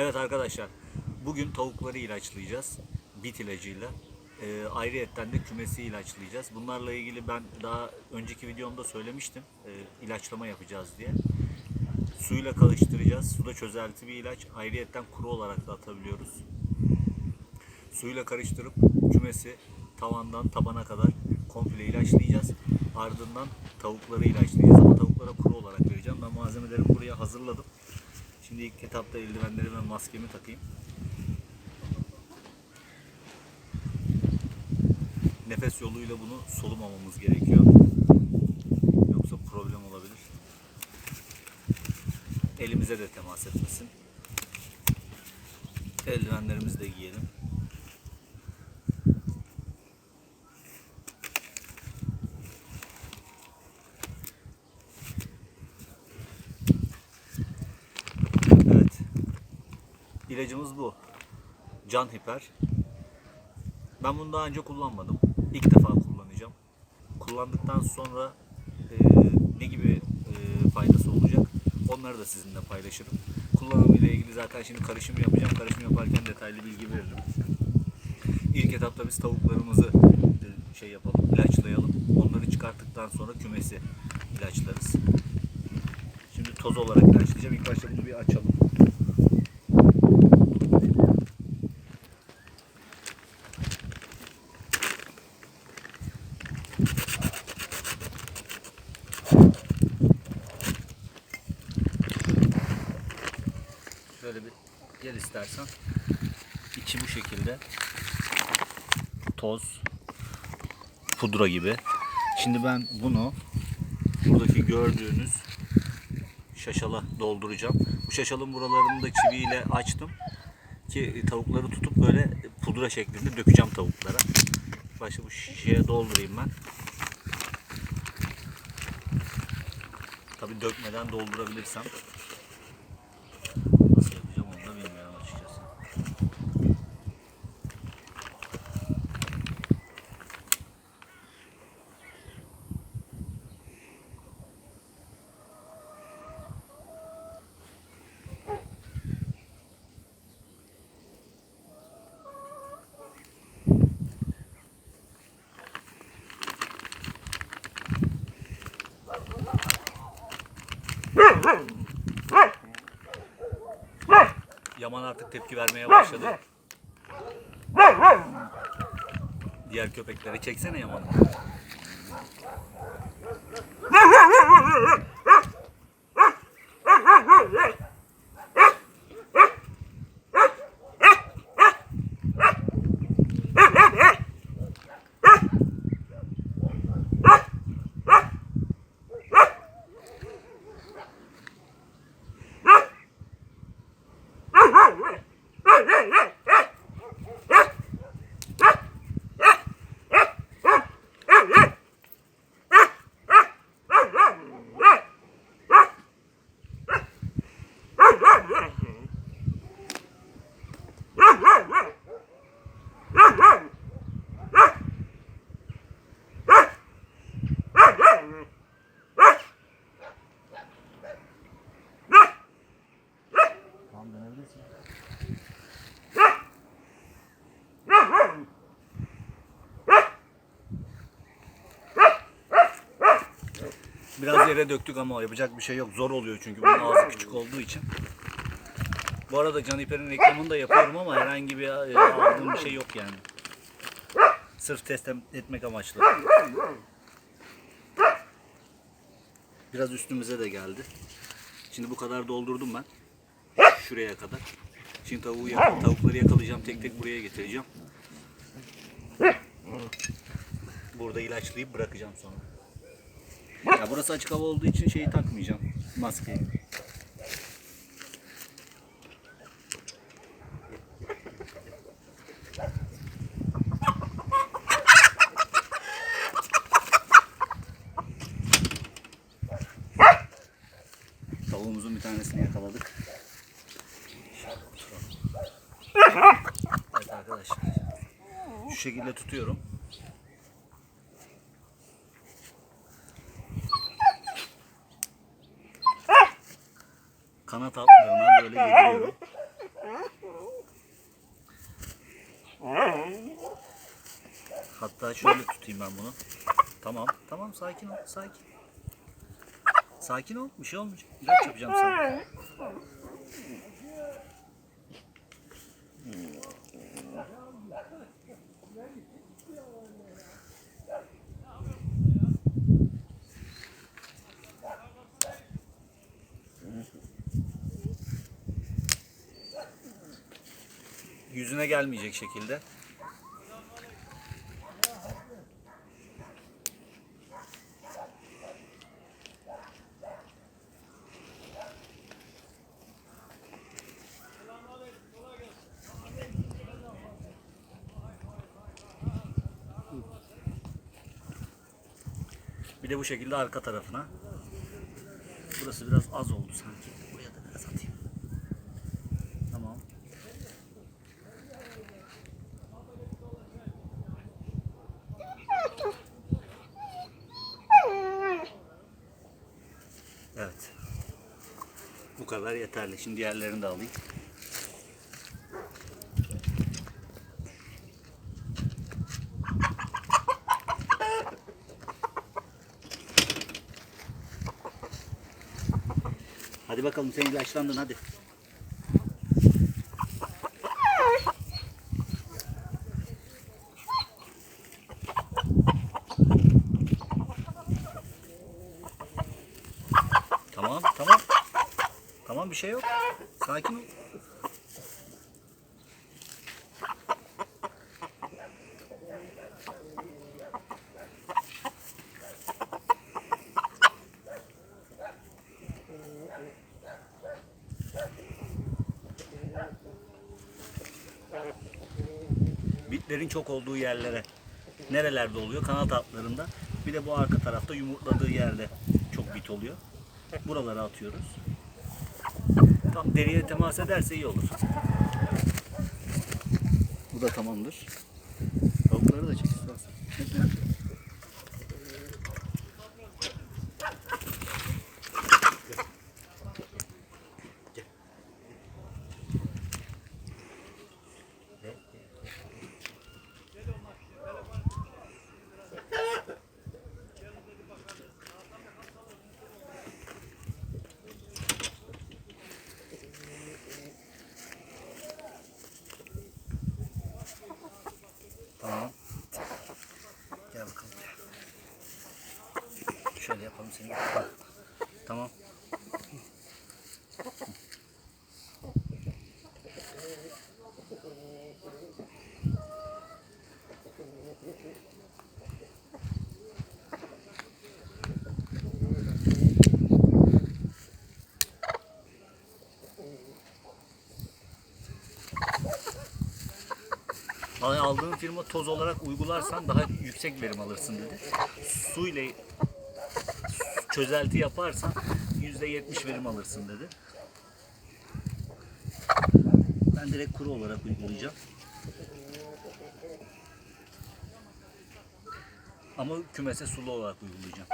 Evet arkadaşlar, bugün tavukları ilaçlayacağız. Bit ilacıyla. Ee, ayrıyetten de kümesi ilaçlayacağız. Bunlarla ilgili ben daha önceki videomda söylemiştim. Ee, ilaçlama yapacağız diye. Suyla karıştıracağız. Suda çözelti bir ilaç. Ayrıyetten kuru olarak da atabiliyoruz. Suyla karıştırıp kümesi tavandan tabana kadar komple ilaçlayacağız. Ardından tavukları ilaçlayacağız ama tavuklara kuru olarak vereceğim. Ben malzemelerimi buraya hazırladım. Şimdi ilk etapta eldivenlerimi ve maskemi takayım. Nefes yoluyla bunu solumamamız gerekiyor. Yoksa problem olabilir. Elimize de temas etmesin. Eldivenlerimizi de giyelim. Evet. İlacımız bu. Can Hiper. Ben bunu daha önce kullanmadım. İlk defa kullanacağım. Kullandıktan sonra e, ne gibi e, faydası olacak onları da sizinle paylaşırım. Kullanımı ile ilgili zaten şimdi karışım yapacağım. Karışım yaparken detaylı bilgi veririm. İlk etapta biz tavuklarımızı e, şey yapalım, ilaçlayalım. Onları çıkarttıktan sonra kümesi ilaçlarız. Şimdi toz olarak ilaçlayacağım. İlk başta bunu bir açalım. Şöyle bir gel istersen. İçi bu şekilde. Toz. Pudra gibi. Şimdi ben bunu buradaki gördüğünüz şaşala dolduracağım. Bu şaşalın buralarını da çiviyle açtım ki tavukları tutup böyle pudra şeklinde dökeceğim tavuklara. Başta bu şişeye doldurayım ben. Tabi dökmeden doldurabilirsem. Nasıl yapacağım onu da bilmiyorum açıkçası. Yaman artık tepki vermeye başladı. Diğer köpekleri çeksene Yaman. Biraz yere döktük ama yapacak bir şey yok. Zor oluyor çünkü bunun ağzı küçük olduğu için. Bu arada Can İper'in reklamını da yapıyorum ama herhangi bir e, aldığım bir şey yok yani. Sırf test etmek amaçlı. Biraz üstümüze de geldi. Şimdi bu kadar doldurdum ben. Şuraya kadar. Şimdi tavuğu yak- tavukları yakalayacağım. Tek tek buraya getireceğim. Burada ilaçlayıp bırakacağım sonra. Ya burası açık hava olduğu için şeyi takmayacağım. Maskeyi. şekilde tutuyorum. Kanat altlarına böyle yediriyorum. Hatta şöyle tutayım ben bunu. Tamam, tamam sakin ol, sakin. Sakin ol, bir şey olmayacak. İlaç yapacağım sana. Yüzüne gelmeyecek şekilde. Bir de bu şekilde arka tarafına. Burası biraz az oldu sanki. Buraya da biraz atayım. Tamam. Evet. Bu kadar yeterli. Şimdi diğerlerini de alayım. Hadi bakalım sen ilaçlandın hadi. Tamam tamam. Tamam bir şey yok. Sakin ol. bitlerin çok olduğu yerlere nerelerde oluyor? Kanat altlarında. Bir de bu arka tarafta yumurtladığı yerde çok bit oluyor. Buralara atıyoruz. Tam deriye temas ederse iyi olur. Bu da tamamdır. Tavukları da çek istersen. Tamam. Gel bakalım. Yapalım seni. Tamam. Aldığın firma toz olarak uygularsan daha yüksek verim alırsın dedi. Su ile çözelti yaparsan %70 verim alırsın dedi. Ben direkt kuru olarak uygulayacağım. Ama kümese sulu olarak uygulayacağım.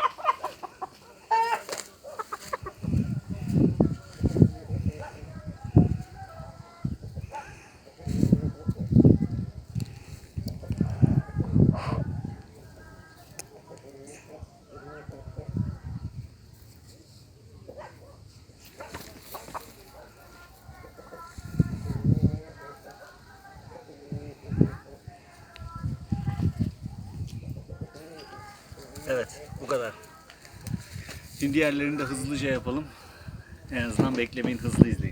Evet, bu kadar. Şimdi diğerlerini de hızlıca yapalım. En azından beklemeyin, hızlı izleyin.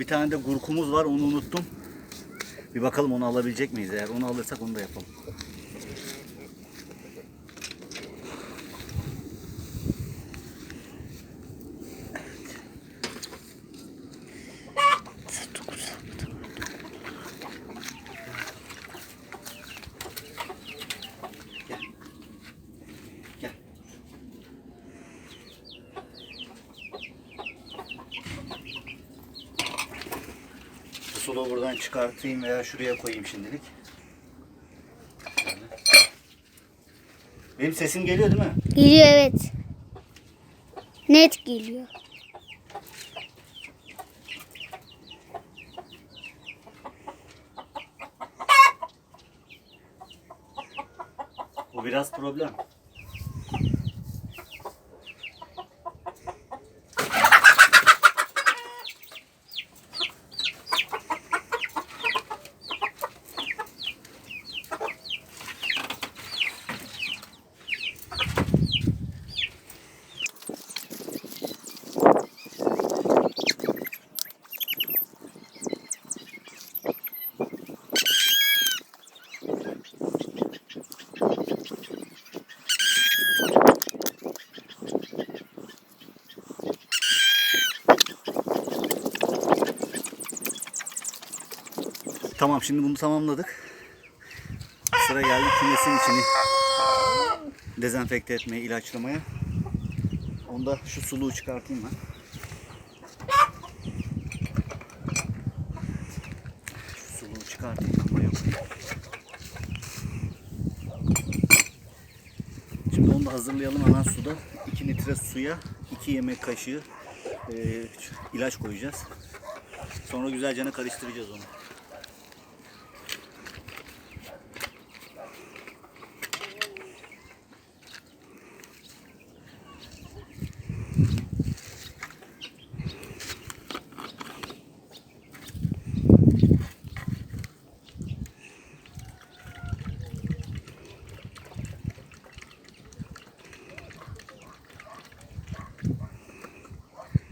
Bir tane de gurkumuz var onu unuttum. Bir bakalım onu alabilecek miyiz? Eğer onu alırsak onu da yapalım. Suluğu buradan çıkartayım veya şuraya koyayım şimdilik. Benim sesim geliyor değil mi? Geliyor evet. Net geliyor. Bu biraz problem. Tamam şimdi bunu tamamladık. Sıra geldi kümesin içini dezenfekte etmeye, ilaçlamaya. Onda şu suluğu çıkartayım ben. Şu suluğu çıkartayım ama yok. Şimdi onu da hazırlayalım hemen suda. 2 litre suya 2 yemek kaşığı e, ilaç koyacağız. Sonra güzelce karıştıracağız onu.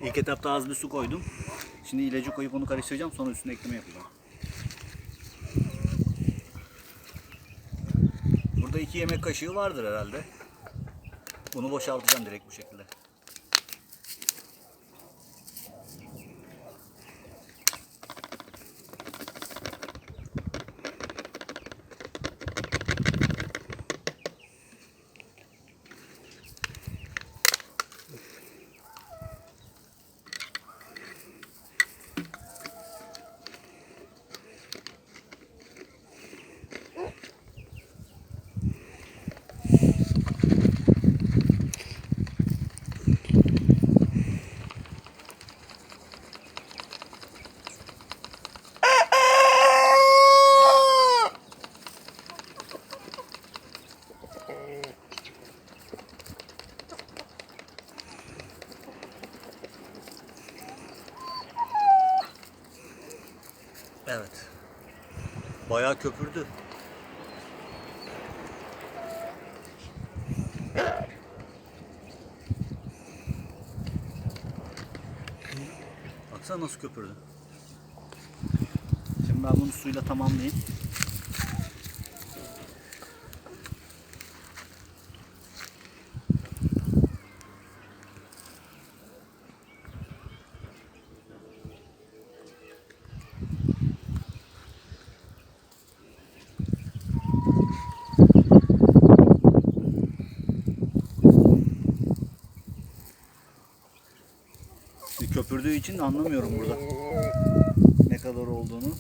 İlk etapta az bir su koydum. Şimdi ilacı koyup onu karıştıracağım. Sonra üstüne ekleme yapacağım. Burada iki yemek kaşığı vardır herhalde. Bunu boşaltacağım direkt bu şekilde. Evet. Köpürdü. Baksana nasıl köpürdü. Şimdi ben bunu suyla tamamlayayım. Köpürdüğü için anlamıyorum burada ne kadar olduğunu.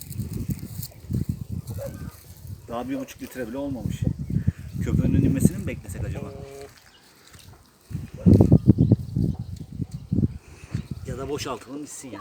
Daha bir buçuk litre bile olmamış. Köpüğünün inmesini mi beklesek acaba? Ya da boşaltalım bitsin ya.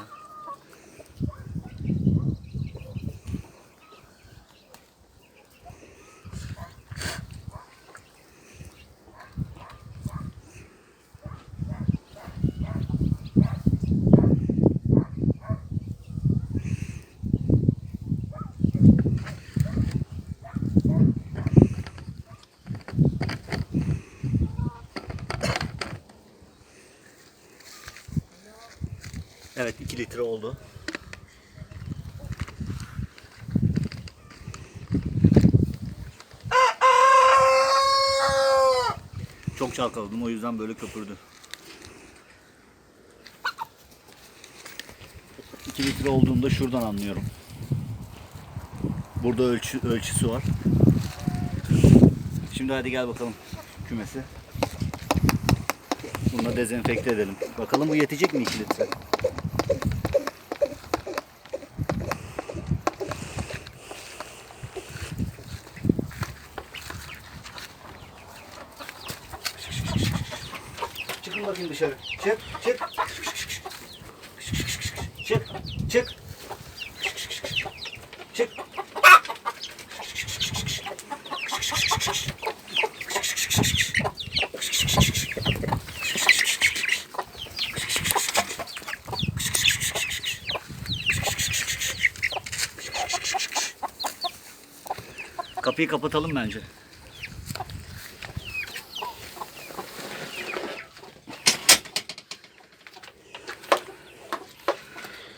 2 litre oldu. Çok çalkaladım o yüzden böyle köpürdü. 2 litre olduğunda şuradan anlıyorum. Burada ölçü, ölçüsü var. Şimdi hadi gel bakalım kümesi. Bunu da dezenfekte edelim. Bakalım bu yetecek mi 2 litre? Çık, çık. Çık, çık. Çık. Kapıyı kapatalım bence.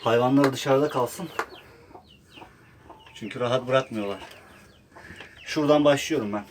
Hayvanlar dışarıda kalsın. Çünkü rahat bırakmıyorlar. Şuradan başlıyorum ben.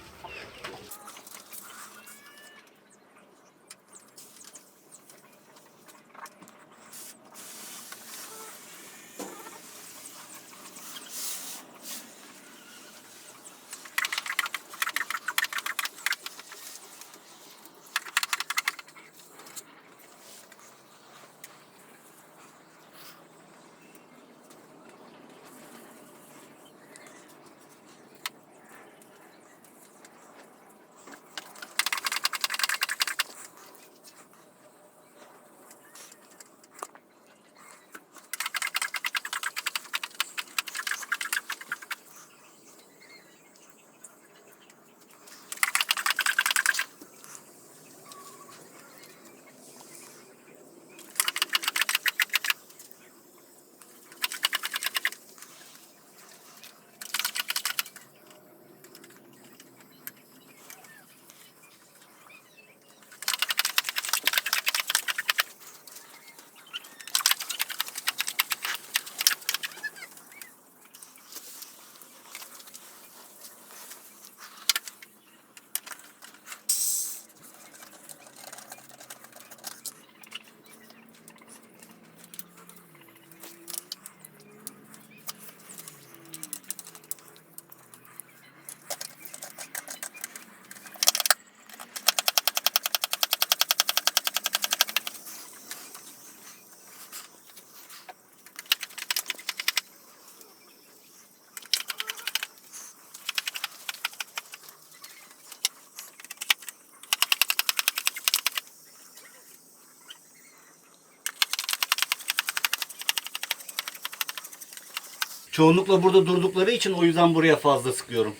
Çoğunlukla burada durdukları için o yüzden buraya fazla sıkıyorum.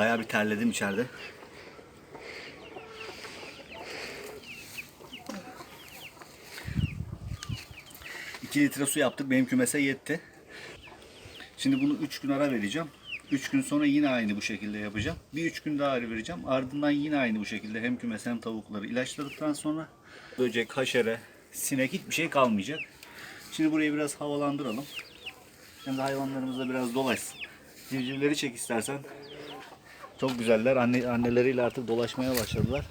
Bayağı bir terledim içeride. İki litre su yaptık. Benim kümese yetti. Şimdi bunu 3 gün ara vereceğim. 3 gün sonra yine aynı bu şekilde yapacağım. Bir 3 gün daha ara vereceğim. Ardından yine aynı bu şekilde hem kümes hem tavukları ilaçladıktan sonra böcek, haşere, sinek hiçbir şey kalmayacak. Şimdi burayı biraz havalandıralım. Hem de biraz dolaşsın. Civcivleri çek istersen. Çok güzeller. Anne, anneleriyle artık dolaşmaya başladılar.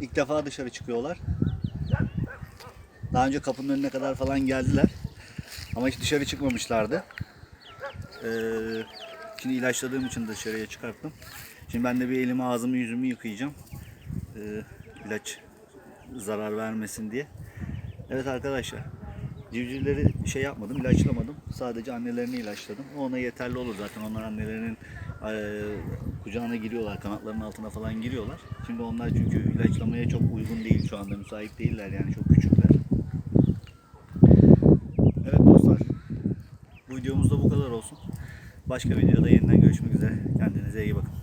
İlk defa dışarı çıkıyorlar. Daha önce kapının önüne kadar falan geldiler. Ama hiç dışarı çıkmamışlardı. Ee, şimdi ilaçladığım için dışarıya çıkarttım. Şimdi ben de bir elimi ağzımı yüzümü yıkayacağım. Ee, ilaç zarar vermesin diye. Evet arkadaşlar. Civcivleri şey yapmadım, ilaçlamadım. Sadece annelerini ilaçladım. Ona yeterli olur zaten. Onlar annelerinin eee, kucağına giriyorlar, kanatlarının altına falan giriyorlar. Şimdi onlar çünkü ilaçlamaya çok uygun değil şu anda. Müsait değiller yani çok küçükler. Evet dostlar. Bu videomuz da bu kadar olsun. Başka videoda yeniden görüşmek üzere. Kendinize iyi bakın.